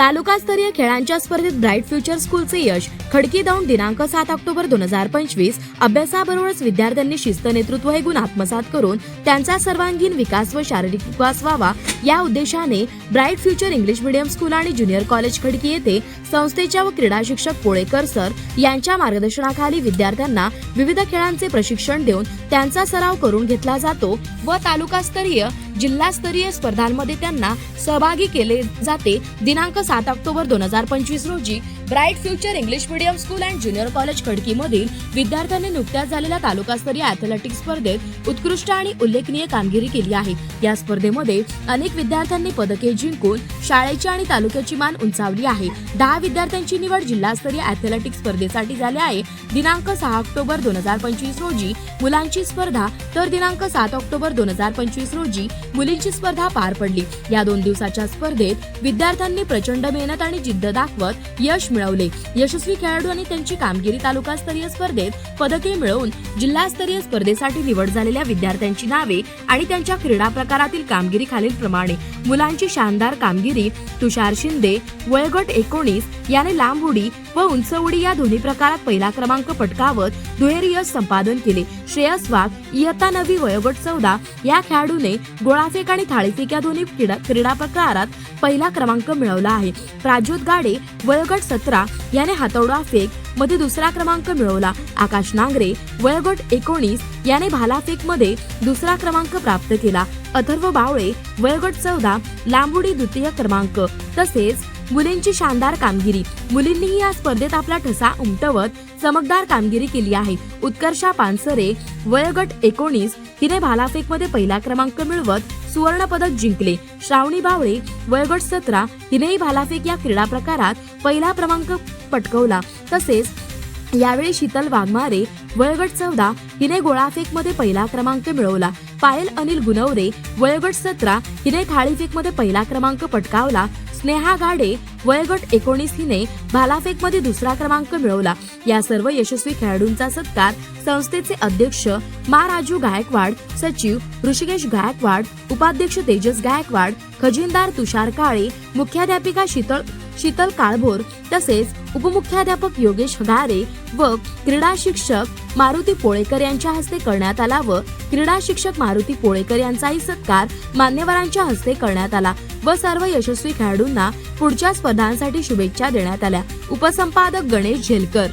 तालुकास्तरीय खेळांच्या स्पर्धेत ब्राईट फ्युचर स्कूलचे यश खडकी दौंड दिनांक सात ऑक्टोबर दोन हजार पंचवीस. अभ्यासाबरोबरच विद्यार्थ्यांनी शिस्त नेतृत्व हे गुण आत्मसात करून त्यांचा सर्वांगीण विकास व शारीरिक विकास व्हावा या उद्देशाने bright future English medium school आणि ज्युनियर कॉलेज खडकी येथे संस्थेच्या व क्रीडा शिक्षक पोळेकर सर यांच्या मार्गदर्शनाखाली विद्यार्थ्यांना विविध खेळांचे प्रशिक्षण देऊन त्यांचा सराव करून घेतला जातो व तालुकास्तरीय जिल्हास्तरीय स्पर्धांमध्ये त्यांना सहभागी केले जाते. दिनांक सात ऑक्टोबर दोन हजार पंचवीस रोजी bright future English medium school and junior college Khadki मधील विद्यार्थ्यांनी नुकत्याच झालेल्या तालुकास्तरीय अथलेटिक्स स्पर्धेत उत्कृष्ट आणि उल्लेखनीय कामगिरी केली आहे. या स्पर्धेमध्ये अनेक विद्यार्थ्यांनी पदके जिंकून शाळेची आणि तालुक्याची मान उंचावली आहे. दहा विद्यार्थ्यांची निवड जिल्हास्तरीय ॲथलेटिक स्पर्धेसाठी झाली आहे. दिनांक सहा ऑक्टोबर दोन हजार पंचवीस रोजी मुलांची स्पर्धा तर दिनांक सात ऑक्टोबर दोन हजार पंचवीस रोजी मुलींची स्पर्धा पार पडली. या दोन दिवसाच्या स्पर्धेत विद्यार्थ्यांनी प्रचंड मेहनत आणि जिद्द दाखवत यश मिळवले. यशस्वी खेळाडू आणि त्यांची कामगिरी तालुकास्तरीय स्पर्धेत पदके मिळवून जिल्हास्तरीय स्पर्धेसाठी निवड झालेल्या विद्यार्थ्यांची नावे आणि त्यांच्या क्रीडा प्रकारातील कामगिरी खालील प्रमाणे मुलांची शानदार कामगिरी तुषार शिंदे वयगट एकोणीस याने लांब उडी व उंच उडी या दोन्ही प्रकारात पहिला क्रमांक पटकावत दुहेरी यश संपादन केले. श्रेयस वाघ इयत्ता नवी वयोगट चौदा या खेळाडूने गोळाफेक आणि थाळीफेक या दोन्ही क्रीडा क्रीडा प्रकारात पहिला क्रमांक मिळवला आहे. प्राज्योत गाडे वयोगट सतरा याने हातोडा फेकमध्ये दुसरा क्रमांक मिळवला. आकाश नांगरे वयोगट एकोणीस याने भालाफेकमध्ये दुसरा क्रमांक प्राप्त केला. अथर्व बावळे वयोगट चौदा लांबुडी द्वितीय क्रमांक. तसेच मुलींची शानदार कामगिरी. मुलींनीही या स्पर्धेत आपला ठसा उमटवत चमकदार कामगिरी केली आहे. उत्कर्षा पानसरे वयोगट एकोणीस हिने भालाफेकमध्ये पहिला क्रमांक मिळवत सुवर्ण पदक जिंकले. श्रावणी बावळे वयोगट सतरा हिनेही भालाफेक या क्रीडा प्रकारात पहिला क्रमांक पटकवला. तसेच यावेळी शीतल वाघमारे वयोगट चौदा हिने गोळाफेकमध्ये पहिला क्रमांक मिळवला. पायल अनिल गुनवरे वयोगट सतरा हिने थाळीफेकमध्ये पहिला क्रमांक पटकावला. स्नेहा गाडे वयोगट एकोणीस हिने भालाफेकमध्ये दुसरा क्रमांक मिळवला. या सर्व यशस्वी खेळाडूंचा सत्कार संस्थेचे अध्यक्ष मा राजू गायकवाड सचिव ऋषिकेश गायकवाड उपाध्यक्ष तेजस गायकवाड खजिनदार तुषार काळे मुख्याध्यापिका शीतल शीतल काळभोर तसेच उपमुख्याध्यापक योगेश गारे व क्रीडा शिक्षक मारुती पोळेकर यांच्या हस्ते करण्यात आला व क्रीडा शिक्षक मारुती पोळेकर यांचाही सत्कार मान्यवरांच्या हस्ते करण्यात आला. व सर्व यशस्वी खेळाडूंना पुढच्या स्पर्धांसाठी शुभेच्छा देण्यात आल्या. उपसंपादक गणेश झेलकर.